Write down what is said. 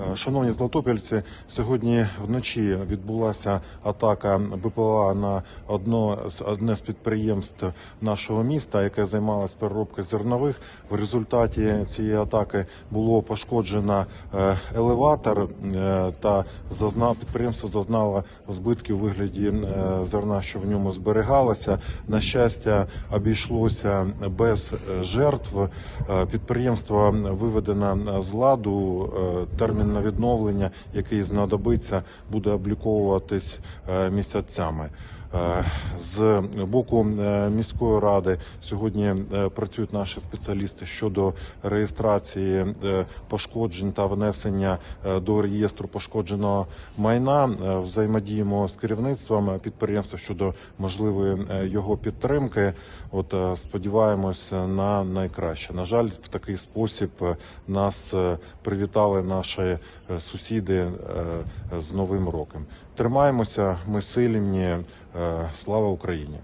Е, Шановні златопільці, сьогодні вночі відбулася атака БПЛА на одно одне з підприємств нашого міста, яке займалось переробкою зернових. В результаті цієї атаки було пошкоджено е, елеватор е, та зазнав підприємство зазнало збитків у вигляді зерна, що в ньому зберігалося. На щастя, обійшлося без жертв. Підприємство виведено з ладу. Е, Термін на відновлення, який знадобиться, буде обліковуватись е, місяцями. Е, З боку е, міської ради сьогодні е, працюють наші спеціалісти щодо реєстрації пошкоджень та внесення до реєстру пошкодженого майна. Взаємодіємо з керівництвом підприємства щодо можливої його підтримки. От сподіваємось на найкраще. На жаль, в такий спосіб нас привітали наші сусіди з Новим роком. Тримаємося, ми сильні. Е, Слава Україні!